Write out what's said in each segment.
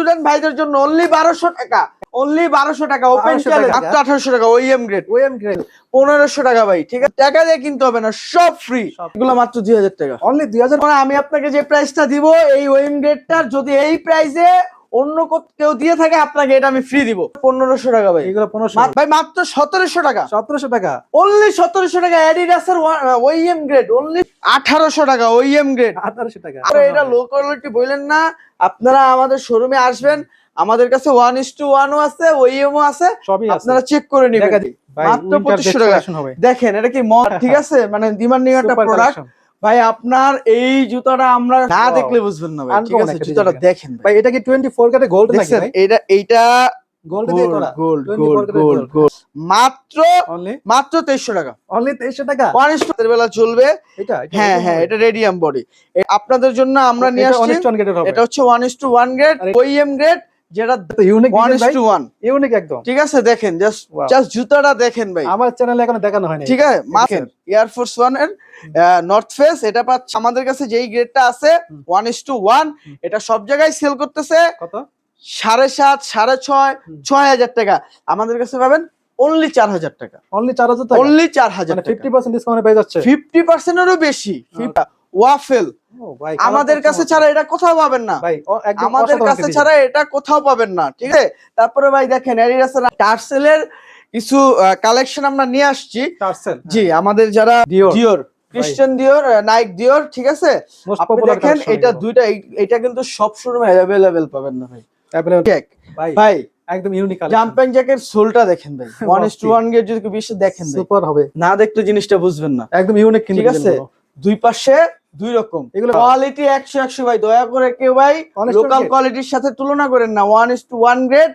Student ভাইদের জন্য only বারোশো টাকা। অনলি বারোশো টাকা ওপেন 1200 মাত্র আঠারোশো টাকা ওইএম গ্রেড ওএম গ্রেড পনেরোশো টাকা ভাই ঠিক আছে? টাকা দিয়ে কিনতে হবে না সব ফ্রি এগুলো মাত্র দুই হাজার টাকা। অনলি দুই হাজার মানে আমি আপনাকে যে প্রাইসটা দিব এই ওয়েম গ্রেডটার যদি এই প্রাইসে অন্য কেউ দিয়ে থাকে আপনাকে এটা আমি ফ্রি দিব। পনেরোশো টাকা ভাই। এগুলো পনেরোশো ভাই মাত্র সতেরোশো টাকা। সতেরোশো টাকা। অনলি সতেরোশো টাকা অ্যাডিডাসের ওইএম গ্রেড অনলি আঠারোশো টাকা ওইএম গ্রেড আঠারোশো টাকা। এটা লো কোয়ালিটি বললেন না। আপনারা আমাদের শোরুমে আসবেন। আমাদের কাছে ওয়ান ইস টু ওয়ানও আছে ওইএমও আছে। সবই আছে। আপনারা চেক করে নেবেন। মাত্র winter 2500 best টাকা। দেখেন এটা কি মদ ঠিক আছে? মানে ডিমান্ডিং একটা প্রোডাক্ট। ভাই আপনার এই জুতাটা আমরা না দেখলে বুঝবেন না ভাই ঠিক আছে জুতাটা দেখেন ভাই। এটা কি টোয়েন্টি ফোর কাটে গোল্ড নাকি ভাই? এটা এইটা গোল্ড দিয়ে করা। গোল্ড গোল্ড গোল্ড গোল্ড মাত্র মাত্র টাকা। অনলি টাকা? বেলা চলবে। এটা হ্যাঁ হ্যাঁ এটা রেডিয়াম বডি আপনাদের জন্য আমরা নিয়ে আসছি। এটা হচ্ছে one is to one grade আরে- ওইএম গ্রেড যেটা ইউনিক টু ইউনিক একদম। ঠিক আছে দেখেন জাস্ট জাস্ট জুতাটা দেখেন ভাই। আমার চ্যানেলে এখনও দেখানো হয়নি। ঠিক আছে মাখেন এয়ারফোর্স ওয়ানের নর্থ ফেস এটা পাচ্ছে। আমাদের কাছে যেই গ্রেডটা আছে। ওয়ান ইস টু ওয়ান এটা সব জায়গায় সেল করতেছে কত? সাড়ে সাত সাড়ে ছয় ছয় হাজার টাকা। আমাদের কাছে পাবেন অনলি চার হাজার টাকা। অনলি চার হাজার অনলি চার হাজার ফিফটি পার্সেন্ট ডিসকাউন্টে পেয়ে যাচ্ছে? ফিফটি পার্সেন্টেরও বেশি। ওয়াফেল। আমাদের কাছে ছাড়া এটা কোথাও পাবেন না। ভাই আমাদের কাছে ছাড়া এটা কোথাও পাবেন না ঠিক আছে? তারপরে ভাই দেখেন অ্যাডিডাসের টার্সেলের কিছু কালেকশন আমরা নিয়ে আসছি। জি আমাদের যারা হ্যাঁ। ডিওর ক্রিশ্চিয়ান ডিওর নাইক ডিওর ঠিক আছে? আপনি দেখেন এটা দুইটা এটা কিন্তু সব শোরুমে অ্যাভেলেবেল পাবেন না ভাই। ভাই ভাই একদম ইউনিক জাম্পিং জ্যাকের সোলটা দেখেন ভাই। One is to Wow, one grade যদি বেশি দেখেন সুপার হবে। না দেখলে জিনিসটা বুঝবেন না। একদম ইউনিক ঠিক আছে? দুই পাশে দুই রকম। এগুলো- কোয়ালিটি একশো একশো ভাই দয়া করে কেউ ভাই লোকাল কোয়ালিটির সাথে তুলনা করেন না। One is to one grade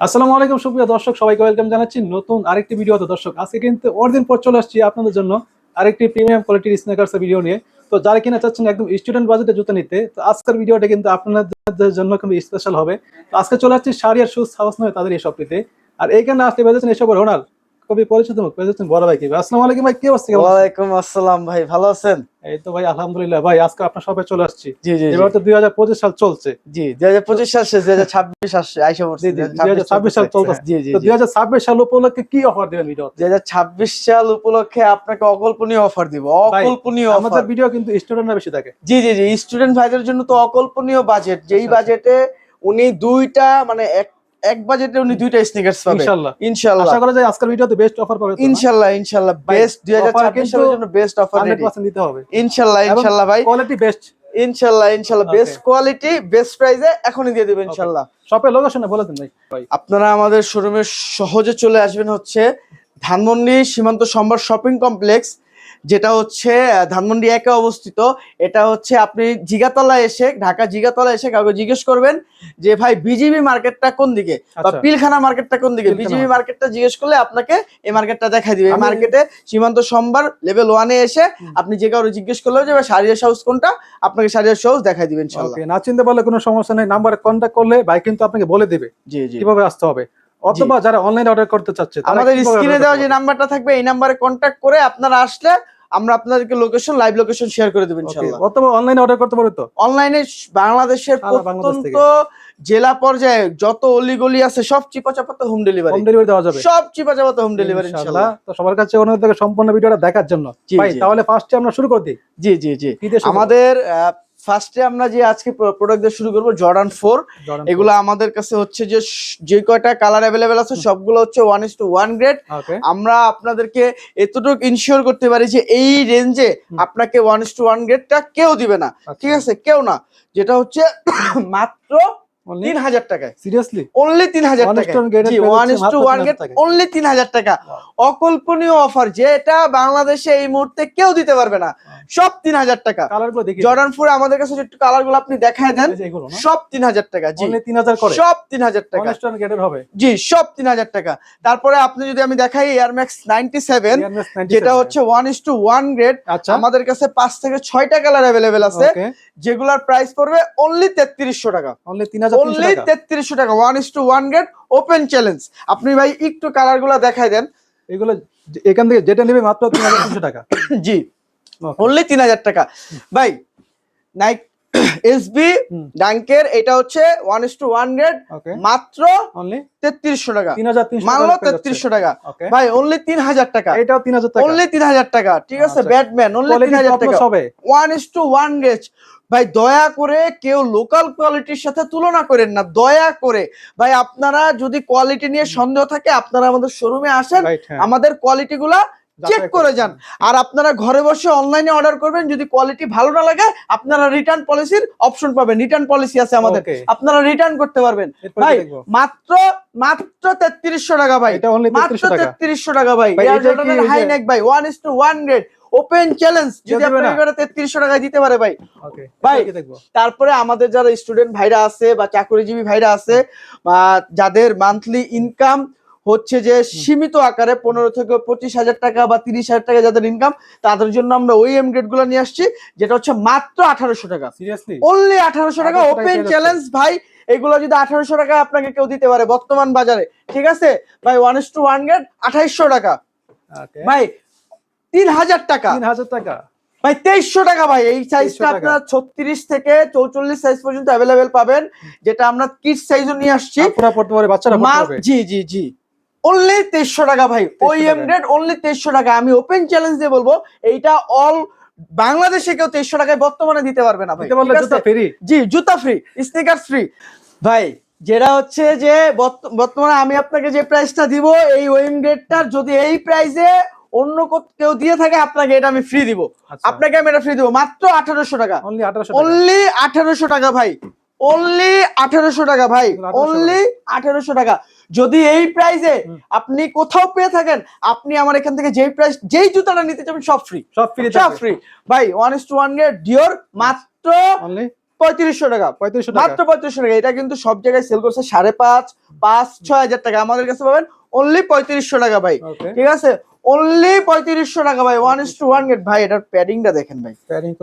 আসসালামু আলাইকুম সুপ্রিয় দর্শক সবাইকে ওয়েলকাম জানাচ্ছি নতুন আরেকটি ভিডিওতে দর্শক আজকে কিন্তু অনেকদিন পর চলে আসছি আপনাদের জন্য আরেকটি প্রিমিয়াম কোয়ালিটির স্নেকার্স ভিডিও নিয়ে। তো যারা কিনা চাচ্ছেন একদম স্টুডেন্ট বাজেটে জুতো নিতে তো আজকের ভিডিওটা কিন্তু আপনাদের জন্য কিন্তু স্পেশাল হবে। তো আজকে চলে আসছি শাড়ি আর শুজ হাউস নয় তাদের এই শপটিতে আর এইখানে আসতে পেরেছেন এসব ওনার খুবই পরিচিত মুখ পেয়েছেন বড় ভাই কি? আসসালামু আলাইকুম ভাই কি অবস্থা? ওয়ালাইকুম আসসালাম ভাই ভালো আছেন? এই তো ভাই আলহামদুলিল্লাহ ভাই আজকে আপনার সবাই চলে আসছি। জি জি এবার তো দুই হাজার পঁচিশ সাল চলছে। জি দুই হাজার পঁচিশ সাল শেষ দুই হাজার ছাব্বিশ আসছে আইসা পড়ছে জি, জি, 2026 সাল চলতেছে। জি জি তো দুই হাজার ছাব্বিশ সাল উপলক্ষে কি অফার দেবেন ভিডিও দুই হাজার ছাব্বিশ সাল উপলক্ষে আপনাকে অকল্পনীয় অফার দিব অকল্পনীয় আমাদের ভিডিও কিন্তু স্টুডেন্টরা বেশি থাকে জি জি জি স্টুডেন্ট ভাইদের জন্য তো অকল্পনীয় বাজেট যেই আচ্ছা, আচ্ছা। বাজেটে উনি দুইটা মানে এক এক বাজেটে উনি দুইটা স্নিকার্স পাবে। ইনশাআল্লাহ ইনশাআল্লাহ আশা করা যায় আজকের ভিডিওতে বেস্ট অফার পাবে ইনশাআল্লাহ ইনশাআল্লাহ বেস্ট দুই হাজার offer ছাব্বিশ কিন্তু সালের জন্য বেস্ট অফার দিতে হবে। ইনশাআল্লাহ ইনশাআল্লাহ ভাই। কোয়ালিটি বেস্ট ইনশাআল্লাহ ইনশাআল্লাহ বেস্ট কোয়ালিটি বেস্ট প্রাইসে এখনই দিয়ে দেবেন ইনশাআল্লাহ শপের লোকেশনে বলে দিন ভাই। ভাই আপনারা আমাদের শোরুমে সহজে চলে আসবেন হচ্ছে ধানমন্ডি সীমান্ত সম্ভার শপিং কমপ্লেক্স যেটা হচ্ছে ধানমন্ডি একে অবস্থিত। এটা হচ্ছে আপনি জিগাতলা এসে ঢাকা জিগাতলা এসে কাউকে জিজ্ঞেস করবেন যে ভাই বিজিবি মার্কেটটা কোন দিকে? বা আচ্ছা। পিলখানা মার্কেটটা কোন দিকে? বিজিবি মার্কেটটা জিজ্ঞেস করলে আপনাকে এই মার্কেটটা দেখাই দিবে। এই মার্কেটে সীমান্ত সম্ভার লেভেল ওয়ানে এসে আপনি যে কাউকে জিজ্ঞেস করলেও যে সারিয়া হাউস কোনটা? আপনাকে সারিয়া হাউস দেখাই দিবেন না চিনতে পারলে কোনো সমস্যা নেই। নাম্বারে কন্ট্যাক্ট করলে ভাই কিন্তু আপনাকে বলে দিবে জি জি। কীভাবে আসতে হবে। অথবা যারা অনলাইনে অর্ডার করতে চাচ্ছে আমাদের স্ক্রিনে দেওয়া যে নাম্বারটা থাকবে এই নাম্বারে কন্ট্যাক্ট করে আপনারা আসলে আমরা আপনাদেরকে লোকেশন লাইভ লোকেশন শেয়ার করে দেবো ইনশাআল্লাহ অথবা অনলাইনে অর্ডার করতে পারবে তো? অনলাইনে বাংলাদেশের প্রত্যন্ত জেলা পর্যায়ে যত অলিগলি আছে সব চিপা চাপাতে হোম ডেলিভারি হোম ডেলিভারি দেওয়া যাবে। সব চিপা চাপাতে হোম ডেলিভারি ইনশাআল্লাহ তো সবার কাছে অনুরোধ থাকে সম্পূর্ণ ভিডিওটা দেখার জন্য। ভাই তাহলে ফার্স্টে আমরা শুরু করে দিই। জি জি জি? আমাদের ফার্স্টে আমরা যে আজকে প্রোডাক্ট দিয়ে শুরু করব জর্ডান ফোর এগুলো আমাদের কাছে হচ্ছে যে যে কয়টা কালার অ্যাভেলেবেল আছে সবগুলো হচ্ছে one is to one grade আমরা আপনাদেরকে এতটুকু ইনশিওর করতে পারি যে এই রেঞ্জে আপনাকে ওয়ান ইস টু ওয়ান গ্রেডটা কেউ দিবে না। আচ্ছা। ঠিক আছে? কেউ না। যেটা হচ্ছে মাত্র? তিন হাজার টাকায়। Seriously? অনলি তিন হাজার টাকা to one grade এর জি price one is to one 3000 only তিন হাজার টাকা। অকল্পনীয় অফার যেটা বাংলাদেশে এই মুহূর্তে কেউ দিতে পারবে না। সব তিন হাজার টাকা Colour গুলো দেখি। জর্ডান ফোর আমাদের কাছে একটু কালারগুলো আপনি দেখায় দেন এই যে এগুলো না? সব তিন হাজার টাকা জি। Only 3000 সব তিন হাজার টাকা। One is to one grade এর হবে। জি সব তিন হাজার টাকা। তারপরে আপনি যদি আমি দেখাই এয়ারম্যাক্স নাইনটি সেভেন যেটা হচ্ছে one is to one grade আচ্ছা। আমাদের কাছে পাঁচ থেকে ছয়টা কালার অ্যাভেলেবেল আছে। যেগুলার প্রাইস পড়বে অনলি তেত্রিশশো টাকা। অনলি 3300 অনলি টাকা। তেত্রিশশো টাকা। One is to one grade open challenge আপনি ভাই একটু কালারগুলা দেখাই দেন। এগুলো এখান থেকে যেটা নেবে মাত্র 3300 টাকা। জি. অনলি তিন হাজার টাকা। ভাই নাইক এসবি হুম। ডাঙ্কের এটা হচ্ছে one is to one grade মাত্র তেত্রিশশো টাকা। তিন হাজার তিনশো মানলো তেত্রিশশো টাকা। ভাই অনলি তিন হাজার টাকা। এটাও তিন হাজার টাকা। অনলি তিন হাজার টাকা। ঠিক আছে আচ্ছা। ব্যাটম্যান অনলি তিন হাজার টাকা। ওয়ান ইস টু ওয়ান গেজ ভাই দয়া করে কেউ লোকাল কোয়ালিটির সাথে তুলনা করেন না। দয়া করে। ভাই আপনারা যদি কোয়ালিটি নিয়ে সন্দেহ থাকে আপনারা আমাদের শোরুমে আসেন। হ্যাঁ। আমাদের কোয়ালিটি গুলা চেক করে যান। আর আপনারা ঘরে বসে অনলাইনে অর্ডার করবেন যদি কোয়ালিটি ভালো না লাগে আপনারা রিটার্ন পলিসির অপশন পাবেন। রিটার্ন পলিসি আছে আমাদের। আপনারা রিটার্ন করতে পারবেন। ভাই মাত্র মাত্র তেত্রিশশো টাকা ভাই। এটা অনলি মাত্র তেত্রিশশো টাকা। তেত্রিশশো টাকা ভাই। হাই নেক ভাই। One is to one grade open challenge যদি না? আপনাকে তেত্রিশশো টাকায় দিতে পারে ভাই। ওকে ভাই, তারপরে আমাদের যারা স্টুডেন্ট ভাইরা আছে বা চাকরিজীবী ভাইরা আছে বা যাদের মান্থলি ইনকাম হচ্ছে যে সীমিত আকারে পনেরো থেকে পঁচিশ হাজার টাকা বা তিরিশ হাজার টাকা যাদের ইনকাম তাদের জন্য আমরা ওই এম গ্রেডগুলো নিয়ে আসছি যেটা হচ্ছে মাত্র আঠারোশো টাকা। সিরিয়াসলি অনলি আঠারোশো টাকা। ওপেন চ্যালেঞ্জ ভাই এগুলো যদি আঠারোশো টাকা আপনাকে কেউ দিতে পারে বর্তমান বাজারে ঠিক আছে? ভাই one is to one grade আঠাইশশো টাকা। ভাই তিন হাজার টাকা। তিন হাজার টাকা। ভাই তেইশশো টাকা ভাই এই সাইজটা 2300 টাকা। আপনার ছত্রিশ থেকে চৌচল্লিশ সাইজ পর্যন্ত অ্যাভেলেবেল পাবেন যেটা আমরা কিড সাইজও নিয়ে আসছি। বাচ্চারা জি জি জি। অনলি তেইশশো টাকা ভাই ওই। এম অনলি তেইশশো টাকা। আমি ওপেন চ্যালেঞ্জ দিয়ে বলব এইটা অল বাংলাদেশে কেউ তেইশশো টাকায় বর্তমানে দিতে পারবে না ভাই? জুতা ফ্রি জি জুতা ফ্রি স্নিকার ফ্রি ভাই যেটা হচ্ছে যে বর্ত- বর্তমানে আমি আপনাকে যে প্রাইসটা দিব এই ওয়েম গ্রেডটার যদি এই প্রাইসে অন্য কেউ দিয়ে থাকে আপনাকে এটা আমি ফ্রি দিব। আচ্ছা। আপনাকে আমি এটা ফ্রি দিব মাত্র আঠারোশো টাকা। অনলি আঠারোশো টাকা। ভাই। অনলি আঠারোশো টাকা ভাই। অনলি আঠারোশো টাকা। যদি এই প্রাইজে আপনি কোথাও পেয়ে থাকেন আপনি আমার এখান থেকে যেই প্রাইস যেই জুতাটা নিতে চাবেন সব ফ্রি সব ফ্রি সব ফ্রি ভাই ওয়ান ইস টু ওয়ানের ডিওর মাত্র পঁয়ত্রিশশো টাকা। পঁয়ত্রিশশো মাত্র পঁয়ত্রিশশো টাকা। এটা কিন্তু সব জায়গায় সেল করছে সাড়ে পাঁচ পাঁচ ছয় হাজার টাকা। আমাদের কাছে পাবেন অনলি পঁয়ত্রিশশো টাকা ভাই। ঠিক আছে? অনলি পঁয়ত্রিশশো টাকা ভাই। One is to one grade ভাই এটার প্যাডিংটা দেখেন ভাই।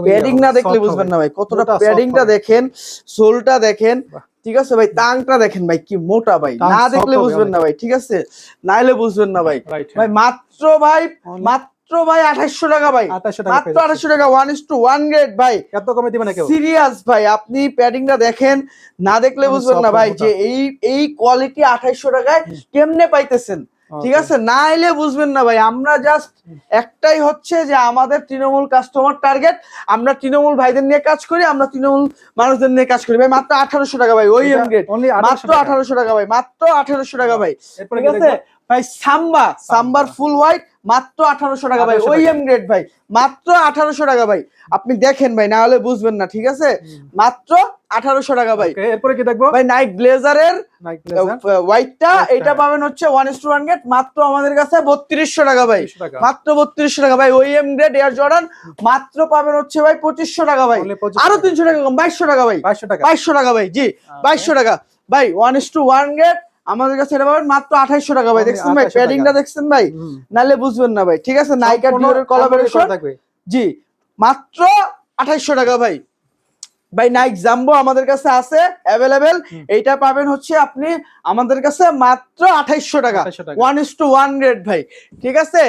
প্যাডিং না দেখলে বুঝবেন না ভাই কতটা প্যাডিং টা প্যাডিংটা দেখেন সোলটা দেখেন ঠিক আছে ভাই? টাংটা দেখেন ভাই কি মোটা ভাই। না দেখলে বুঝবেন না ভাই ঠিক আছে? নাইলে বুঝবেন না ভাই। ভাই মাত্র ভাই Only- মাত্র ভাই আঠাইশশো টাকা ভাই। আঠাশশো মাত্র আঠাইশশো টাকা one is to one grade ভাই। এত কমে দিবে না সিরিয়াস ভাই আপনি প্যাডিংটা দেখেন না দেখলে বুঝবেন না ভাই যে এই এই কোয়ালিটি আঠাইশশো টাকায় কেমনে পাইতেছেন। ঠিক আছে? না এলে বুঝবেন না ভাই আমরা জাস্ট একটাই হচ্ছে যে আমাদের তৃণমূল কাস্টমার টার্গেট আমরা তৃণমূল ভাইদের নিয়ে কাজ করি আমরা তৃণমূল মানুষদের নিয়ে কাজ করি। ভাই মাত্র আঠারোশো টাকা ভাই ওই এম গ্রেড মাত্র আঠারোশো টাকা ভাই মাত্র আঠারোশো টাকা ভাই। ঠিক আছে? ভাই সাম্বা সাম্বার ফুল হোয়াইট মাত্র আঠারোশো টাকা ভাই ওই এম গ্রেড ভাই মাত্র আঠারোশো টাকা ভাই। আপনি দেখেন ভাই না হলে বুঝবেন না ঠিক আছে? মাত্র আঠারোশো টাকা ভাই। এরপরে কি দেখব? ভাই নাইক ব্লেজারের হোয়াইটটা এটা পাবেন হচ্ছে one is to one grade মাত্র আমাদের কাছে বত্রিশশো টাকা ভাই। মাত্র বত্রিশশো টাকা ভাই ওই এম গ্রেড এয়ার জর্ডান মাত্র পাবেন হচ্ছে ভাই পঁচিশশো টাকা ভাই। আরও তিনশো টাকা কম বাইশশো টাকা ভাই। 2200 টাকা। বাইশশো টাকা ভাই জি বাইশশো টাকা। ভাই one is to one grade আমাদের কাছে এটা পাবেন মাত্র আঠাইশশো টাকা ভাই দেখছেন ভাই? 2800 প্যাডিংটা দেখছেন ভাই। নালে বুঝবেন না ভাই ঠিক আছে? নাইকা সম্পূর্ণ ডিওরের কোলাবোরেশন জি মাত্র আঠাইশশো টাকা ভাই। ভাই নাইক জাম্বো আমাদের কাছে আছে অ্যাভেলেবেল এইটা পাবেন হচ্ছে আপনি আমাদের কাছে মাত্র আঠাইশশো টাকা। One is to one grade ভাই ঠিক আছে?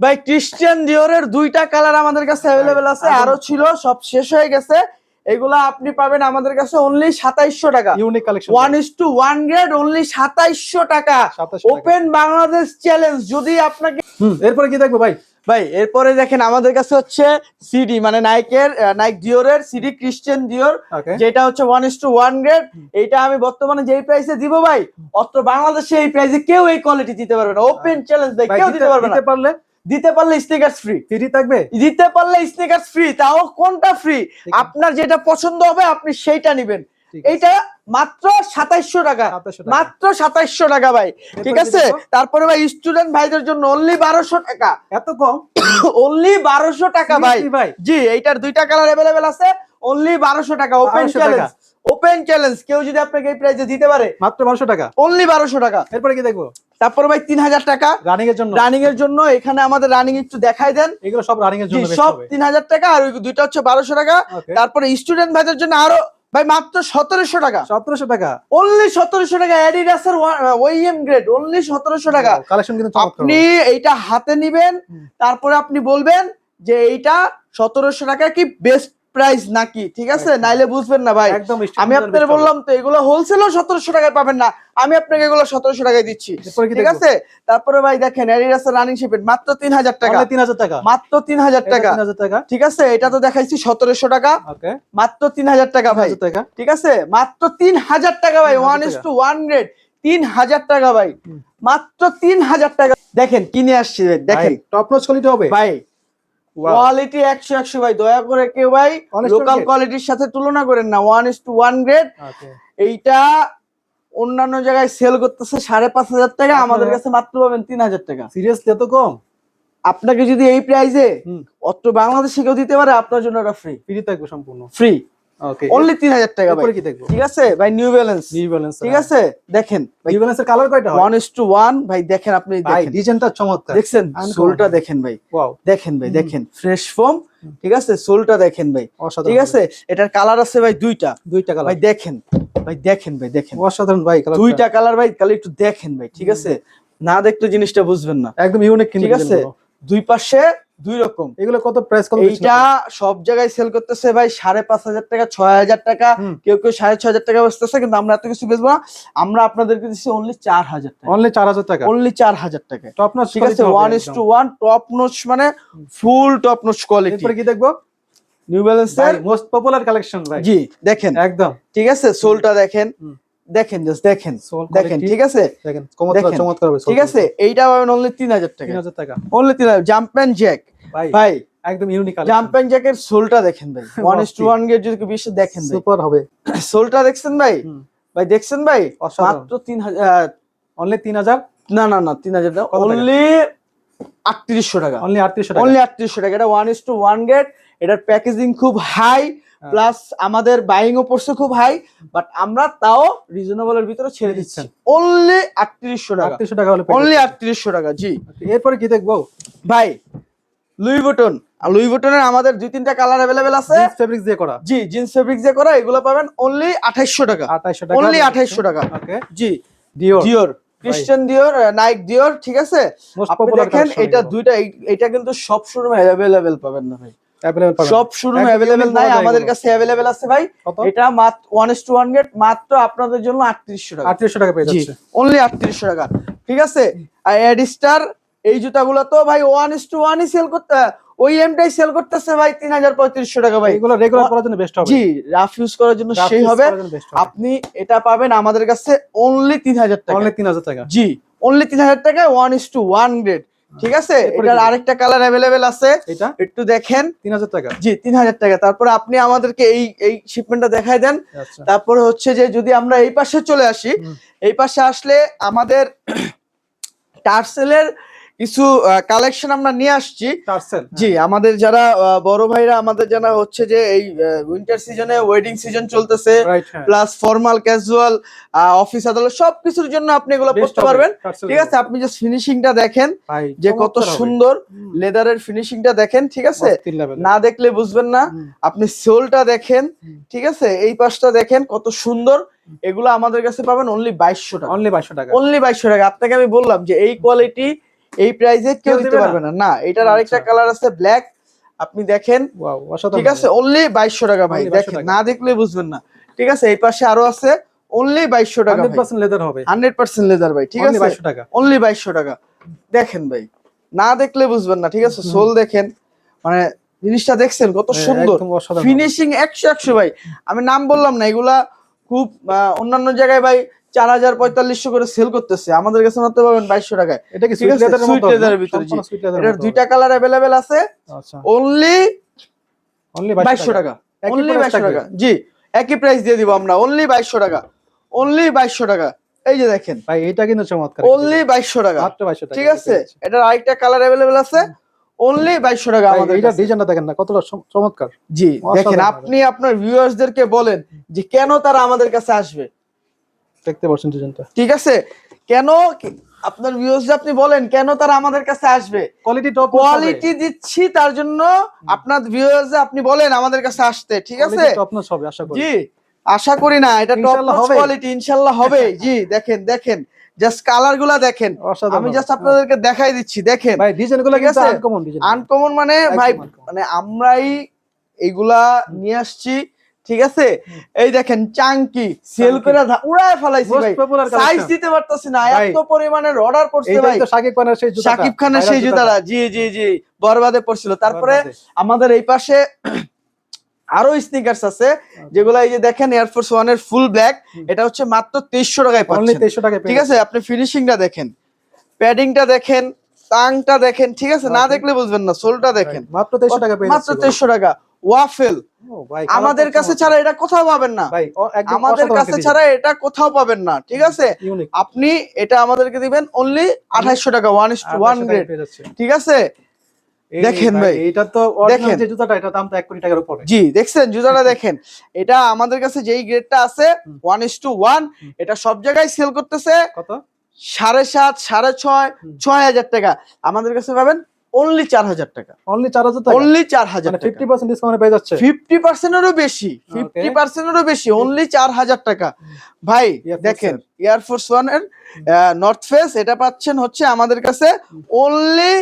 ভাই ক্রিশ্চিয়ান ডিওরের দুইটা কালার আমাদের কাছে অ্যাভেলেবেল আছে। আরও। ছিল সব শেষ হয়ে গেছে। এগুলা আপনি পাবেন আমাদের কাছে অনলি সাতাইশশো টাকা। Unique collection one is to one grade only সাতাইশশো টাকা। ওপেন বাংলাদেশ চ্যালেঞ্জ যদি আপনাকে এরপরে কি দেখব ভাই? ভাই এরপরে দেখেন আমাদের কাছে হচ্ছে সিডি মানে নাইকের নাইক ডিওরের সিডি ক্রিশ্চিয়ান ডিওর যেটা হচ্ছে one is to one grade এইটা আমি বর্তমানে যেই প্রাইসে দিব ভাই অত বাংলাদেশে এই প্রাইসে কেউ এই কোয়ালিটি দিতে পারবে না। ওপেন চ্যালেঞ্জ ভাই কেউ দিতে দিতে পারবে না। দিতে পারলে দিতে পারলে স্টিকার্স ফ্রি ফ্রি থাকবে? দিতে পারলে স্টিকার্স ফ্রি তাও কোনটা ফ্রি আপনার যেটা পছন্দ হবে আপনি সেইটা নিবেন। এইটা মাত্র সাতাইশশো টাকা। 2700 মাত্র সাতাইশশো টাকা ভাই ঠিক আছে? তারপরে ভাই স্টুডেন্ট ভাইদের জন্য অনলি বারোশো টাকা। এত কম? অনলি বারোশো টাকা ভাই। ভাই? জি এইটার দুইটা কালার অ্যাভেলেবেল আছে। অনলি বারোশো টাকা ওপেন চ্যালেঞ্জ টাকা। ওপেন চ্যালেঞ্জ কেউ যদি আপনাকে এই প্রাইসে দিতে পারে মাত্র বারোশো টাকা। অনলি বারোশো টাকা। এরপরে কি দেখব? তারপরে ভাই তিন হাজার টাকা রানিং এর জন্য। রানিং এর জন্য এখানে আমাদের রানিং একটু দেখাই দেন। এগুলো সব রানিং এর জন্য সব তিন হাজার টাকা আর ওই দুইটা হচ্ছে বারোশো টাকা। তারপরে স্টুডেন্ট ভাইদের জন্য আরও ভাই মাত্র সতেরোশো টাকা। 1700 টাকা। অনলি সতেরোশো টাকা অ্যাডিডাসের ওইএম গ্রেড অনলি সতেরোশো টাকা। কালেকশন কিন্তু আপনি এইটা হাতে নিবেন তারপরে আপনি বলবেন যে এইটা সতেরোশো টাকা কি বেস্ট প্রাইস নাকি ঠিক আছে নাইলে বুঝবেন না ভাই আমি আপনার বললাম তো এগুলো হোলসেলও সতেরোশো টাকায় পাবেন না আমি আপনাকে এগুলো সতেরোশো টাকায় দিচ্ছি ঠিক আছে তারপরে ভাই দেখেন অ্যাডিডাসের রানিং শিপের মাত্র তিন হাজার টাকা তিন হাজার টাকা মাত্র তিন হাজার টাকা 3000 টাকা ঠিক আছে এটা তো দেখাইছি সতেরোশো টাকা মাত্র তিন হাজার টাকা ভাই টাকা ঠিক আছে মাত্র তিন হাজার টাকা ভাই one is to one grade তিন হাজার টাকা ভাই মাত্র তিন হাজার টাকা দেখেন কিনে আসছি দেখেন টপ নচ কোয়ালিটি হবে ভাই. কোয়ালিটি একশো একশো ভাই দয়া করে কেউ ভাই লোকাল কোয়ালিটির সাথে তুলনা করেন না one is to one grade এইটা অন্যান্য জায়গায় সেল করতেছে সাড়ে পাঁচ হাজার টাকা আমাদের কাছে মাত্র পাবেন তিন হাজার টাকা। সিরিয়াসলি এত কম? আপনাকে যদি এই প্রাইসে হুম। অত বাংলাদেশে কেউ দিতে পারে আপনার জন্য ওটা ফ্রি ফ্রি থাকবে সম্পূর্ণ। ফ্রি ওকে অনলি টাকা ভাই। কি দেখব? ঠিক আছে? ভাই নিউ ব্যালেন্স নিউ ব্যালেন্স ঠিক আছে? দেখেন নিউ ব্যালেন্সের কালার কয়টা হয়? ওয়ান ইস টু ওয়ান ভাই দেখেন আপনি দেখেন। ডিজাইনটা চমৎকার। সোলটা দেখেন ভাই। ওয়াও দেখেন ভাই দেখেন। ফ্রেশ ফোম ঠিক আছে? সোলটা দেখেন ভাই। ঠিক আছে? এটার কালার আছে ভাই দুইটা। দুইটা কালার ভাই দেখেন। ভাই দেখেন ভাই দেখেন। অসাধারণ ভাই কালার দুইটা কালার ভাই কালার একটু দেখেন ভাই ঠিক আছে? না দেখলে জিনিসটা বুঝবেন না। একদম ইউনিক ঠিক আছে? দুই পাশে দুই রকম। এগুলো কত প্রাইস কত এইটা সব জায়গায় সেল করতেছে ভাই সাড়ে পাঁচ হাজার টাকা ছয় হাজার টাকা। কেউ কেউ সাড়ে ছয় হাজার টাকা বেচতেছে কিন্তু আমরা এত কিছু বেচবো না। আমরা আপনাদেরকে দিচ্ছি অনলি চার হাজার টাকা। অনলি 4000 টাকা? অনলি চার হাজার টাকা। টপ নচ ঠিক আছে one is to one top notch মানে ফুল টপ নোচ কোয়ালিটি এরপরে কি দেখব? নিউ ব্যালেন্সের মোস্ট পপুলার কালেকশন ভাই। জি দেখেন। একদম। ঠিক আছে সোলটা দেখেন। দেখেন জাস্ট দেখেন। দেখেন ঠিক আছে? দেখেন চমৎকার ঠিক আছে? এইটা পাবেন অনলি তিন হাজার টাকা। 3000 টাকা। অনলি তিন হাজার। জাম্প অ্যান্ড জ্যাক ভাই ভাই একদম ইউনিক জাম্প অ্যান্ড জ্যাকের সোলটা দেখেন ভাই। ওয়ান ইস টু অস্থির। ওয়ান গেট যদি বেশি দেখেন ভাই। সুপার হবে। সোলটা দেখছেন ভাই? ভাই দেখছেন ভাই। মাত্র তিন হাজার অনলি 3000 না না না তিন হাজার টাকা? অনলি আটত্রিশশো টাকা। অনলি 3800 টাকা। অনলি আটত্রিশশো টাকা। এটা one is to one grade এটার প্যাকেজিং খুব হাই। প্লাস আমাদের বাইং ও পড়ছে খুব হাই বাট আমরা তাও রিজনেবলের ভিতরে ছেড়ে দিচ্ছি। অনলি আটত্রিশশো টাকা। 3800 টাকা হলে অনলি আটত্রিশশো টাকা জি। এরপরে কি দেখব? ভাই লুই বুটন লুই বুটনের আমাদের দুই তিনটা কালার অ্যাভেলেবেল আছে। জিন্স ফেব্রিক্স দিয়ে করা। জি জিন্স ফেব্রিক যে করা এগুলো পাবেন অনলি আঠাইশশো টাকা। 2800 টাকা অনলি আঠাইশশো টাকা। ওকে জি। ডিওর ডিওর ক্রিশ্চিয়ান ডিওর নাইক ডিওর ঠিক আছে? আপনি দেখেন এটা দুইটা এটা কিন্তু সব শোরুমে অ্যাভেলেবেল পাবেন না ভাই। সব শোরুমে অ্যাভেলেবেল নাই আমাদের কাছে অ্যাভেলেবেল আছে ভাই। এটা মাত্র one is to one grade মাত্র আপনাদের জন্য আটত্রিশশো টাকা। 3800 টাকা পেয়ে যাচ্ছে। অনলি আটত্রিশশো টাকা। ঠিক আছে? আর এডিস্টার এই জুতাগুলো তো ভাই ওয়ান ইস টু ওয়ানই সেল করতে ওই এমটাই সেল করতেছে ভাই তিন হাজার পঁয়ত্রিশশো টাকা ভাই। এগুলো রেগুলার করার জন্য বেস্ট হবে। জি রাফ ইউজ করার জন্য সেই হবে। আপনি এটা পাবেন আমাদের কাছে অনলি তিন হাজার টাকা। অনলি 3000 টাকা। জি অনলি তিন হাজার টাকায় one is to one grade ঠিক আছে? এটার আরেকটা কালার অ্যাভেলেবেল আছে। এটা? একটু দেখেন। 3000 টাকা। জি তিন হাজার টাকা। তারপর আপনি আমাদেরকে এই এই শিপমেন্টটা দেখাই দেন। তারপর তারপরে হচ্ছে যে যদি আমরা এই পাশে চলে আসি এই পাশে আসলে আমাদের টার্সেলের কিছু কালেকশন আমরা নিয়ে আসছি। জি আমাদের যারা বড় ভাইরা আমাদের যারা হচ্ছে যে এই উইন্টার সিজনে ওয়েডিং সিজন চলতেছে হ্যাঁ। প্লাস ফর্মাল ক্যাজুয়াল অফিস আদালত সবকিছুর জন্য আপনি এগুলো হবে, পারবেন। ঠিক আছে আপনি জাস্ট ফিনিশিংটা দেখেন যে কত সুন্দর লেদারের ফিনিশিংটা দেখেন ঠিক আছে। না দেখলে বুঝবেন না। আপনি সোলটা দেখেন ঠিক আছে? এই পাশটা দেখেন কত সুন্দর। এগুলো আমাদের কাছে পাবেন অনলি বাইশশো টাকা। অনলি 2200 টাকা। অনলি বাইশশো টাকা। আপনাকে আমি বললাম যে এই কোয়ালিটি এই প্রাইসে কেউ দিতে পারবে না। না এটার আচ্ছা। আরেকটা কালার আছে ব্ল্যাক আপনি দেখেন। ঠিক আছে অনলি বাইশশো টাকা ভাই দেখেন না দেখলে বুঝবেন না। ঠিক আছে এই পাশে আরও আছে অনলি বাইশশো টাকা 100% লেদার হবে। হান্ড্রেড পার্সেন্ট লেদার ভাই ঠিক আছে? 2200 টাকা। অনলি বাইশশো টাকা। দেখেন ভাই না দেখলে বুঝবেন না ঠিক আছে? সোল দেখেন মানে জিনিসটা দেখছেন কত হ্যাঁ, সুন্দর। ফিনিশিং একশো একশো ভাই। আমি নাম বললাম না এগুলা খুব অন্যান্য জায়গায় ভাই চার হাজার পঁয়তাল্লিশশো করে সেল করতেছে। আমাদের কাছে মাত্র পাবেন বাইশশো টাকায়। এটা কি সুইট লেদারের ভিতরে। এটার দুইটা কালার অ্যাভেলেবেল আছে। আচ্ছা। অনলি অনলি বাইশশো টাকা। অনলি বাইশশো টাকা। জি একই প্রাইস দিয়ে দিব আমরা। অনলি বাইশশো টাকা। অনলি বাইশশো টাকা। এই যে দেখেন। ভাই এটা কিন্তু চমৎকার। অনলি বাইশশো টাকা। মাত্র 2200 টাকা। ঠিক আছে? এটার আরেকটা কালার অ্যাভেলেবেল আছে। অনলি বাইশশো টাকা আমাদের এটা ডিজাইনটা দেখেন না কতটা চমৎকার। জি দেখেন আপনি আপনার ভিউয়ার্সদেরকে বলেন যে কেন তারা আমাদের কাছে আসবে। দেখতে পাচ্ছেন ডিজাইনটা ঠিক আছে কেন আপনার ভিউয়ার্স আপনি বলেন কেন তারা আমাদের কাছে আসবে? কোয়ালিটি টপ কোয়ালিটি দিচ্ছি তার জন্য আপনার ভিউয়ার্স আপনি বলেন আমাদের কাছে আসতে ঠিক আছে? টপ নচ হবে আশা করি। জি আশা করি না এটা টপ হবে। কোয়ালিটি ইনশাল্লাহ হবে। জি দেখেন দেখেন জাস্ট কালারগুলা দেখেন। আমি জাস্ট আপনাদেরকে দেখাই দিচ্ছি দেখেন। ভাই ডিজাইনগুলো কিন্তু আনকমন ডিজাইন আনকমন মানে ভাই মানে আমরাই এইগুলা নিয়ে আসছি। ঠিক আছে? এই দেখেন চাঙ্কি সেল করে উড়ায় ফেলাইছি ভাই। সাইজ দিতে পারতাছি না এত পরিমাণের অর্ডার করছে ভাই। তো শাকিব খানের সেই জুতাটা। শাকিব খানের সেই জুতাটা। জি জি জি বরবাদে পড়ছিল। তারপরে আমাদের এই পাশে আরও স্নিকার্স আছে যেগুলো এই যে দেখেন এয়ারফোর্স ওয়ানের ফুল ব্ল্যাক এটা হচ্ছে মাত্র তেইশশো টাকায় পাচ্ছেন। তেইশশো টাকা ঠিক আছে? আপনি ফিনিশিংটা দেখেন প্যাডিংটা দেখেন টাংটা দেখেন ঠিক আছে? না দেখলে বুঝবেন না সোলটা দেখেন। মাত্র তেইশশো টাকা মাত্র তেইশশো টাকা। ওয়াফেল। আমাদের কাছে ছাড়া এটা কোথাও পাবেন না। আমাদের কাছে ছাড়া এটা কোথাও পাবেন না ঠিক আছে? আপনি এটা আমাদেরকে দিবেন অনলি আঠাইশো টাকা ওয়ান ওয়ান গ্রেড ঠিক আছে? দেখেন ভাই, এইটা তো দেখেন। যে জুতাটা এটা দাম তো কোটি টাকার উপরে। জি দেখছেন জুতাটা দেখেন। এটা আমাদের কাছে যেই গ্রেডটা আছে হুম। ওয়ান ইস টু ওয়ান হুম। এটা সব জায়গায় সেল করতেছে কত? সাড়ে সাত সাড়ে ছয় ছয় হাজার টাকা। আমাদের কাছে পাবেন অনলি চার হাজার টাকা। অনলি চার হাজার টাকা? অনলি চার হাজার ফিফটি পার্সেন্ট ডিসকাউন্ট পেয়ে যাচ্ছে? ফিফটি পার্সেন্টেরও বেশি ফিফটি পার্সেন্টেরও বেশি অনলি চার হাজার টাকা। ভাই দেখেন এয়ারফোর্স ওয়ানের নর্থ ফেস এটা পাচ্ছেন হচ্ছে আমাদের কাছে অনলি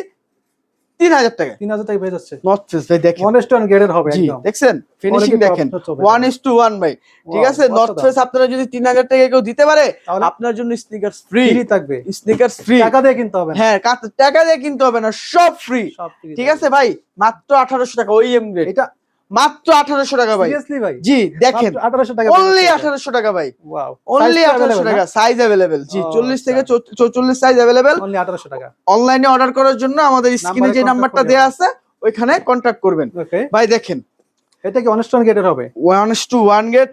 তিন হাজার টাকা। তিন হাজার টাকা পেয়ে যাচ্ছে। ফেস ভাই দেখেন। ওয়ান স্টোন গ্রেডের হবে একদম। দেখছেন? ফিনিশিং দেখেন। ওয়ান ইস টু ওয়ান ভাই। ঠিক আছে? নর্থ ফেস আপনারা যদি তিন হাজার টাকা কেউ দিতে পারে তাহলে আপনার জন্য স্নিকার্স ফ্রি থাকবে। স্নিকার্স ফ্রি টাকা দিয়ে কিনতে হবে হ্যাঁ টাকা দিয়ে কিনতে হবে না সব ফ্রি ঠিক আছে ভাই? মাত্র আঠারোশো টাকা ওই এম গ্রেড এটা মাত্র আঠারোশো টাকা ভাই। ভাই? জি দেখেন। আঠারোশো টাকা অনলি আঠারোশো টাকা ভাই। অনলি আঠারোশো টাকা সাইজ অ্যাভেলেবেল জি চল্লিশ থেকে। চৌচল্লিশ সাইজ অ্যাভেলেবেল অনলি আঠারোশো টাকা। অনলাইনে অর্ডার করার জন্য আমাদের স্ক্রিনে যে নাম্বারটা দেওয়া আছে ওইখানে কন্ট্যাক্ট করবেন। ভাই দেখেন। এটা কি অনস্টন গেটের হবে? টু ওয়ান গেট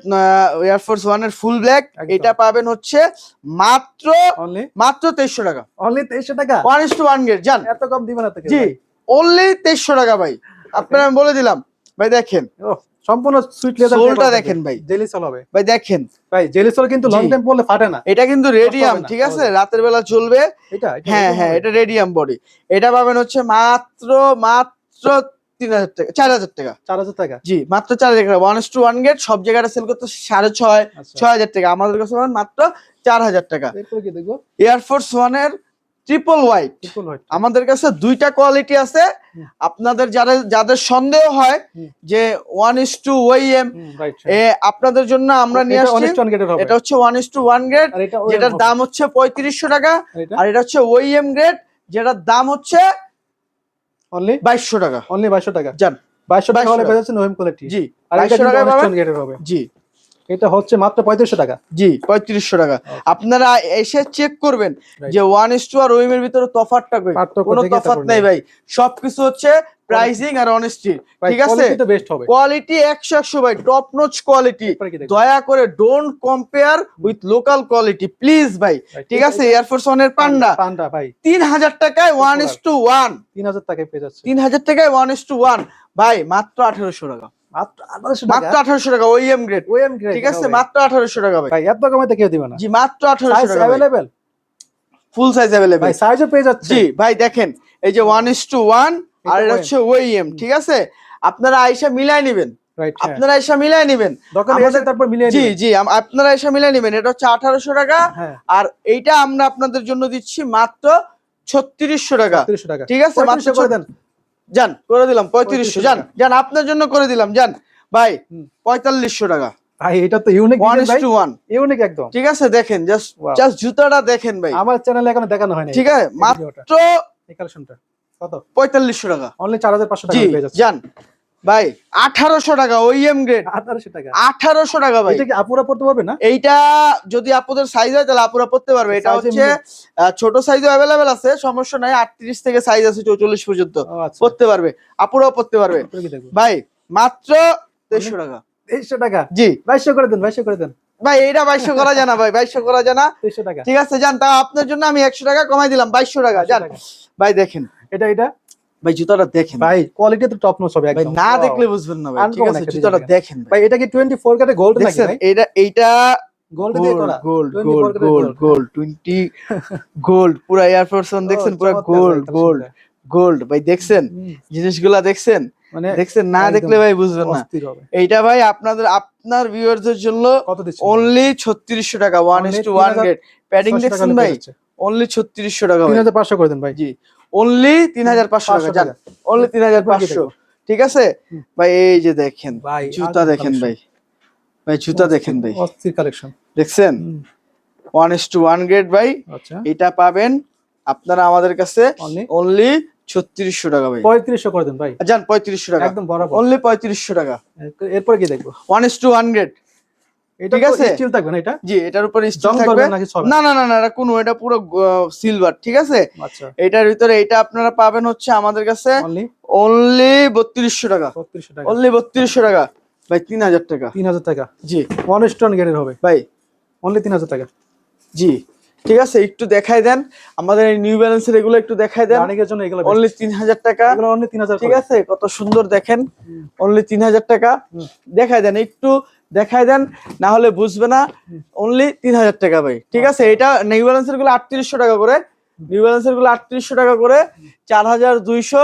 এয়ারফোর্স ওয়ানের ফুল ব্ল্যাক এটা পাবেন হচ্ছে মাত্র মাত্র তেইশশো টাকা। অনলি তেইশশো টাকা? টু ওয়ান গেট জান? এত কম দিবেন জি অনলি তেইশশো টাকা ভাই। আপনার আমি বলে দিলাম ভাই দেখেন। সম্পূর্ণ সুইট লেদার সোলটা দেখেন ভাই। জেলি সল হবে। ভাই দেখেন। ভাই জেলি সল কিন্তু লং টাইম পরলে ফাটে না। এটা কিন্তু রেডিয়াম ঠিক আছে? রাতের বেলা চলবে। এটা হ্যাঁ হ্যাঁ এটা রেডিয়াম বডি এটা পাবেন হচ্ছে মাত্র মাত্র তিন হাজার টাকা চার হাজার টাকা। চার হাজার টাকা। জি মাত্র চার হাজার টাকা। ওয়ান টু ওয়ান গেট সব জায়গায় সেল করতে সাড়ে ছয় আচ্ছা। ছয় হাজার টাকা। আমাদের কাছে মাত্র চার হাজার টাকা। এরপরে কি দেখব? এয়ারফোর্স ওয়ানের ট্রিপল হোয়াইট আমাদের কাছে দুইটা কোয়ালিটি আছে। আপনাদের যারা যাদের সন্দেহ হয় যে one is to OEM M আপনাদের জন্য আমরা নিয়ে আসছি। এটা হচ্ছে one is to one grade যেটার দাম হচ্ছে পঁয়ত্রিশশো টাকা। আর এটা? হচ্ছে ওইএম গ্রেড যেটার দাম হচ্ছে অনলি বাইশশো টাকা। অনলি বাইশশো টাকা? যান বাইশশো টাকা 2200 হলে টাকা। পেয়ে যাচ্ছে নোয়েম কোয়ালিটি জি। আর এটা হবে। জি। এটা হচ্ছে মাত্র পঁয়ত্রিশশো টাকা। জি পঁয়ত্রিশশো টাকা। আপনারা এসে চেক করবেন যে ওয়ান ইস টু আর ওইমের ভিতরে পার্থক্য কোনো তারপর নাই ভাই। সবকিছু হচ্ছে প্রাইসিং আর অনেস্টি ঠিক আছে? কোয়ালিটি একশো একশো ভাই টপ নোচ কোয়ালিটি? দয়া করে don't compare with local quality please ভাই ঠিক আছে? এয়ারফোর্স ওয়ানের পান্ডা পান্ডা। ভাই। তিন হাজার টাকায় ওয়ান ইস টু ওয়ান তিন হাজার টাকায় পেয়ে যাচ্ছে। তিন হাজার টাকায় ওয়ান ইস টু ওয়ান ভাই মাত্র আঠারোশো টাকা। মাত্র আঠারোশো টাকা? গ্রেড ওএম গ্রেড ঠিক আছে মাত্র আঠারোশো টাকা ভাই। ভাই এত কমাইতে কেউ দিবে না। জি মাত্র আঠারোশো সাইজ টাকা অ্যাভেলেবেল ফুল সাইজ অ্যাভেলেবেল ভাই সাইজও পেয়ে যাচ্ছে। জি ভাই দেখেন এই যে ওয়ান ইস টু ওয়ান আর এটা এটা হচ্ছে ওইএম ঠিক আছে? আপনারা আইসা মিলাই নেবেন। আপনারা মিলাই নেবেন। তারপর মিলিয়ে জি জি আপনারা এসে মিলাই নেবেন। এটা হচ্ছে আঠারোশো টাকা। হ্যাঁ। আর এইটা আমরা আপনাদের জন্য দিচ্ছি মাত্র ছত্রিশশো টাকা। ৩০ টাকা। ঠিক আছে মাত্র করে দেন। যান করে দিলাম পঁয়ত্রিশশো যান যান আপনার জন্য করে দিলাম যান ভাই পঁয়তাল্লিশশো টাকা। ভাই এটা তো ইউনিক ওয়ান ইউনিক একদম। ঠিক আছে দেখেন জাস্ট জাস্ট জুতাটা দেখেন ভাই। আমার চ্যানেলে এখনও দেখানো হয়নি। ঠিক আছে মাত্র এই কালেকশনটা কত? পঁয়তাল্লিশশো টাকা। অনলি 4500 টাকা জি পেয়ে যাচ্ছে। যান ভাই আঠারোশো টাকা ওইএম গ্রেড 1800 টাকা। আঠারোশো টাকা ভাই। এটা কি আপুরা পড়তে পারবে না? এইটা যদি আপনাদের সাইজ হয় তাহলে আপুরা পড়তে পারবে। এটা হচ্ছে ছোট সাইজও অ্যাভেলেবেল আছে সমস্যা নাই আটত্রিশ থেকে সাইজ আছে চৌচল্লিশ পর্যন্ত। আচ্ছা। পড়তে পারবে। আপুরাও পড়তে পারবে। ভাই মাত্র তেইশশো টাকা। 2300 টাকা? জি। 2200 করে দেন 2200 করে দেন। ভাই এইটা বাইশশো করা যায় না ভাই বাইশশো করা যায় না। 2300 টাকা। ঠিক আছে যান তা আপনার জন্য আমি একশো টাকা কমাই দিলাম বাইশশো টাকা 2200 যান। টাকা। ভাই দেখেন। এটা এটা? ভাই জুতাটা দেখেন। ভাই কোয়ালিটি তো টপ নচ হবে একদম। না দেখলে বুঝবেন না ভাই ঠিক আছে? জুতাটা দেখেন ভাই। এটা কি 24 কাটে গোল্ড নাকি দেখছেন ভাই? এইটা এইটা গোল্ড দিয়ে করা। Gold 24 gold gold gold। Gold twenty gold পুরা ওয়ান দেখছেন? ও, গোল্ড গোল্ড গোল্ড ভাই দেখছেন? জিনিসগুলা দেখছেন? মানে দেখছেন? না দেখলে ভাই বুঝবেন না। এইটা ভাই আপনাদের আপনার ভিউয়ারদের জন্য অনলি ছত্রিশশো টাকা one Only is to one 3000 padding দেখছেন ভাই? অনলি ছত্রিশশো টাকা করে দেন ভাই। জি। অনলি তিন হাজার পাঁচশো টাকা 500 অনলি তিন হাজার পাঁচশো। ঠিক আছে? ভাই এই যে দেখেন ভাই, জুতা দেখেন ভাই। ভাই জুতা দেখেন ভাই। অস্থির কালেকশন দেখছেন? One is to one grade ভাই। আচ্ছা। এটা পাবেন আপনারা আমাদের কাছে অনলি অনলি ছত্রিশশো টাকা ভাই। পঁয়ত্রিশশো করে দেন ভাই। যান পঁয়ত্রিশশো টাকা। একদম বরাবর। অনলি পঁয়ত্রিশশো টাকা। এরপরে কি দেখব? One is to one grade এটা ঠিক আছে? আছে? স্টিল থাকবে না এটা? জি এটার উপরে স্টিল থাকবে। না না না না এটা কোনো এটা পুরো সিলভার ঠিক আছে? আচ্ছা। এটার ভিতরে এটা আপনারা পাবেন হচ্ছে আমাদের কাছে অনলি অনলি বত্রিশশো টাকা। বত্রিশশো টাকা। অনলি বত্রিশশো টাকা। ভাই তিন হাজার টাকা। তিন হাজার টাকা। জি। ওয়ান স্টোন গেটের হবে। ভাই। অনলি তিন হাজার টাকা। জি। ঠিক আছে একটু দেখাই দেন। আমাদের এই নিউ ব্যালেন্সের এগুলো একটু দেখাই দেন। অনেকের জন্য এগুলো অনলি তিন হাজার টাকা। অনলি তিন হাজার ঠিক আছে কত সুন্দর দেখেন। অনলি তিন হাজার টাকা দেখাই দেন একটু দেখাই দেন না হলে বুঝবে না। অনলি তিন হাজার টাকা ভাই। ঠিক আছে এটা নিউ ব্যালেন্সেরগুলো আটত্রিশশো টাকা করে। নিউ ব্যালেন্সেরগুলো আটত্রিশশো টাকা করে। চার হাজার দুইশো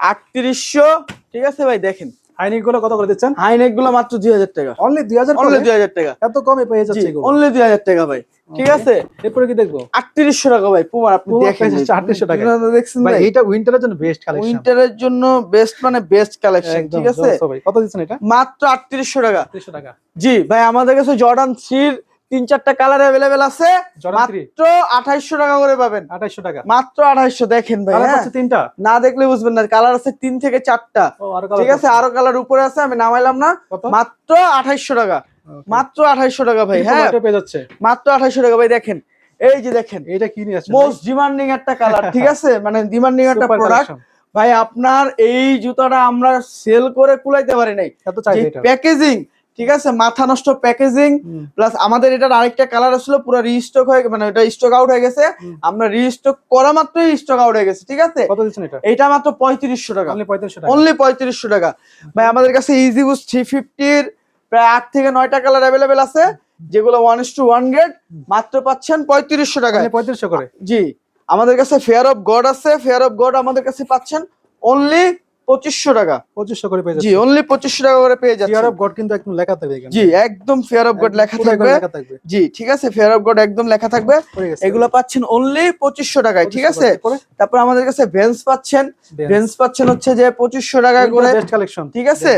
আটত্রিশশো। ঠিক আছে ভাই দেখেন। হাইনিকগুলো কত করে দিচ্ছেন? হাইনেকগুলো মাত্র দুই হাজার টাকা। অনলি দুই হাজার অনলি দুই হাজার টাকা। এত কমে পেয়ে যাচ্ছে অনলি দুই হাজার টাকা ভাই। ঠিক আছে? এরপরে কি দেখব? আটত্রিশশো টাকা ভাই পুমার আপনি দেখেন 3800 টাকা। দেখছেন ভাই এটা উইন্টারের জন্য বেস্ট কালেকশন উইন্টারের জন্য বেস্ট মানে বেস্ট কালেকশন ঠিক আছে? কত দিচ্ছেন এটা? মাত্র আটত্রিশশো টাকা। 300 টাকা। জি ভাই আমাদের কাছে জর্ডান থ্রির তিন চারটা কালার অ্যাভেলেবেল আছে। মাত্র আঠাইশশো টাকা করে পাবেন। 2800 টাকা। মাত্র আঠাইশশো দেখেন ভাই হ্যাঁ। তিনটা? না দেখলে বুঝবেন না কালার আছে তিন থেকে চারটা। ঠিক আছে আরও কালার উপরে আছে আমি নামাইলাম না। মাত্র আঠাইশো টাকা। মাত্র আঠাইশো টাকা ভাই হ্যাঁ। পেয়ে যাচ্ছে মাত্র আঠাইশশো টাকা ভাই দেখেন। এই যে দেখেন এটা কি নিয়ে মোস্ট ডিমান্ডিং একটা কালার ঠিক আছে? মানে ডিমান্ডিং একটা প্রোডাক্ট ভাই আপনার এই জুতাটা আমরা সেল করে কুলাইতে পারি নাই। এত চাই প্যাকেজিং ঠিক আছে? মাথা নষ্ট প্যাকেজিং প্লাস আমাদের এটার আরেকটা কালার আসলো পুরো রিস্টক হয়ে মানে এটা স্টক আউট হয়ে গেছে। আমরা রিস্টক করা মাত্রই স্টক আউট হয়ে গেছে ঠিক আছে? কত দিচ্ছেন এটা? এটা মাত্র পঁয়ত্রিশশো টাকা। অনলি 3500 টাকা। অনলি পঁয়ত্রিশশো টাকা। ভাই আমাদের কাছে ইজি বুস থ্রি ফিফটির প্রায় আট থেকে নয়টা কালার অ্যাভেলেবেল আছে যেগুলো one is to one grade মাত্র পাচ্ছেন পঁয়ত্রিশশো টাকা অনলি 3500 করে? জি। আমাদের কাছে ফেয়ার অফ গড আছে। ফেয়ার অফ গড আমাদের কাছে পাচ্ছেন অনলি পঁচিশশো টাকা। 2500 করে পেয়ে জি অনলি পঁচিশশো টাকা করে পেয়ে যাচ্ছে অফ গড কিন্তু একদম লেখা থাকবে জি একদম ফেয়ার অফ গড লেখা থাকবে। লেখা থাকবে। জি ঠিক আছে ফেয়ার অফ গড একদম লেখা থাকবে। এগুলো পাচ্ছেন অনলি পঁচিশশো টাকায় ঠিক আছে? তারপর? আমাদের কাছে ভেন্স পাচ্ছেন। ভেন্স পাচ্ছেন হচ্ছে যে পঁচিশশো টাকায় করে। কালেকশন ঠিক আছে?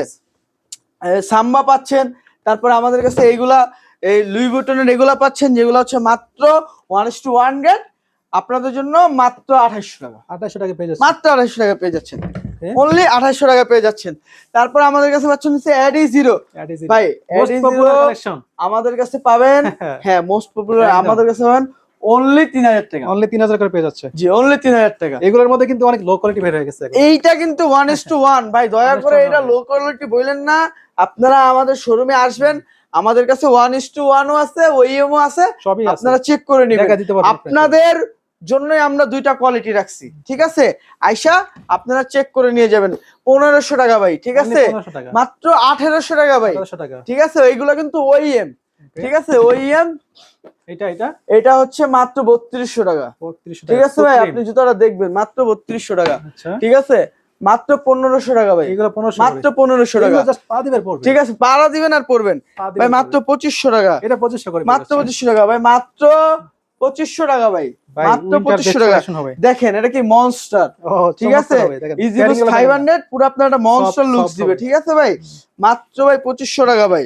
সাম্বা পাচ্ছেন। তারপর আমাদের কাছে এইগুলা এই লুই বুটনের এগুলা পাচ্ছেন যেগুলো হচ্ছে মাত্র ওয়ান টু ওয়ান গ্রেড আপনাদের জন্য মাত্র আঠাইশো টাকা। 2800 টাকা পেয়ে যাচ্ছে মাত্র আঠাইশো টাকা পেয়ে যাচ্ছেন। অনলি আঠাইশো টাকা পেয়ে যাচ্ছেন। তারপর আমাদের কাছে পাচ্ছেন হচ্ছে অ্যাডি জিরো. ভাই অ্যাডি জিরো আমাদের কাছে পাবেন হ্যাঁ মোস্ট পপুলার আমাদের কাছে পাবেন অনলি তিন হাজার টাকা। অনলি 3000 করে পেয়ে যাচ্ছে। জি অনলি তিন হাজার টাকা। এগুলোর মধ্যে কিন্তু অনেক লো কোয়ালিটি বের হয়ে গেছে। এইটা কিন্তু ওয়ান ইস টু ওয়ান ভাই দয়া করে এটা one. লো কোয়ালিটি বললেন না। আপনারা আমাদের শোরুমে আসবেন। আমাদের কাছে ওয়ান ইস টু ওয়ানও আছে ওইএমও আছে। আপনারা চেক করে নেবেন। আপনাদের জন্যই আমরা দুইটা কোয়ালিটি রাখছি ঠিক আছে? আয়শা আপনারা চেক করে নিয়ে যাবেন। পনেরোশো টাকা ভাই ঠিক আছে? মাত্র আঠেরোশো টাকা ভাই। ঠিক আছে? এইগুলো কিন্তু ওইএম ঠিক আছে? ওইএম এটা এটা? এটা হচ্ছে মাত্র বত্রিশশো টাকা। ঠিক আছে ভাই। আপনি জুতাটা দেখবেন মাত্র বত্রিশশো টাকা। আচ্ছা। ঠিক আছে? মাত্র পনেরোশো টাকা ভাই। এগুলো 1500 মাত্র পনেরোশো টাকা। ঠিক আছে? পাড়া দিবেন আর পড়বেন ভাই মাত্র পঁচিশশো টাকা। এটা 2500 করে মাত্র পঁচিশশো টাকা। ভাই মাত্র পঁচিশশো টাকা ভাই মাত্র পঁচিশশো টাকা। দেখেন এটা কি মনস্টার ঠিক আছে? ইজি ফাইভ হান্ড্রেড পুরো আপনার একটা মনস্টার দিবে ঠিক আছে ভাই? মাত্র ভাই পঁচিশশো টাকা ভাই।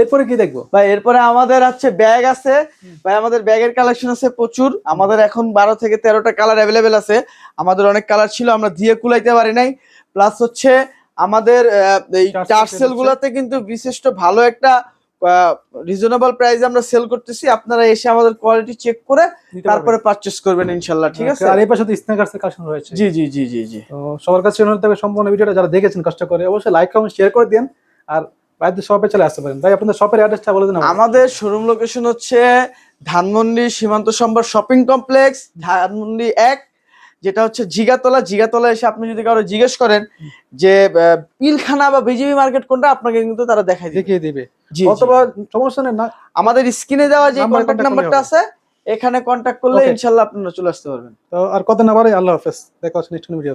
এরপরে কি দেখব? ভাই এরপরে আমাদের আছে ব্যাগ আছে। ভাই আমাদের ব্যাগের কালেকশন আছে প্রচুর। আমাদের এখন বারো থেকে তেরোটা কালার অ্যাভেলেবেল আছে। আমাদের অনেক কালার ছিল আমরা দিয়ে কুলাইতে পারি নাই। প্লাস হচ্ছে আমাদের এই টার্সেল গুলাতে কিন্তু বিশিষ্ট ভালো একটা রিজনেবল প্রাইসে আমরা সেল করতেছি আপনারা এসে আমাদের কোয়ালিটি চেক করে তারপরে পারচেস করবেন ইনশাল্লাহ ঠিক আছে? আর এই পাশে তো স্ন্যাকার্স এর কালেকশন রয়েছে। জি জি জি জি জি। তো সবার কাছে অনুরোধ থাকবে সম্পূর্ণ ভিডিওটা যারা দেখেছেন কষ্ট করে অবশ্যই লাইক কমেন্ট শেয়ার করে দেন আর বাইরে শপে চলে আসতে পারেন। ভাই আপনাদের শপের অ্যাড্রেসটা বলে দিন আমাদের। শোরুম লোকেশন হচ্ছে ধানমন্ডি সীমান্ত সম্ভার শপিং কমপ্লেক্স ধানমন্ডি এক যেটা হচ্ছে জিগাতলা। জিগাতলা এসে আপনি যদি কারও জিজ্ঞেস করেন যে পিলখানা বা বিজিবি মার্কেট কোনটা আপনাকে কিন্তু তারা দেখাই দিবে। দেখিয়ে দিবে। অথবা সমস্যা নেই না আমাদের স্ক্রিনে দেওয়া যে কন্ট্যাক্ট নাম্বারটা আছে এখানে কন্ট্যাক্ট করলে. ইনশাল্লাহ আপনারা চলে আসতে পারবেন। তো আর কত না পারে আল্লাহ হাফেজ। দেখা হচ্ছে নেক্সট ভিডিও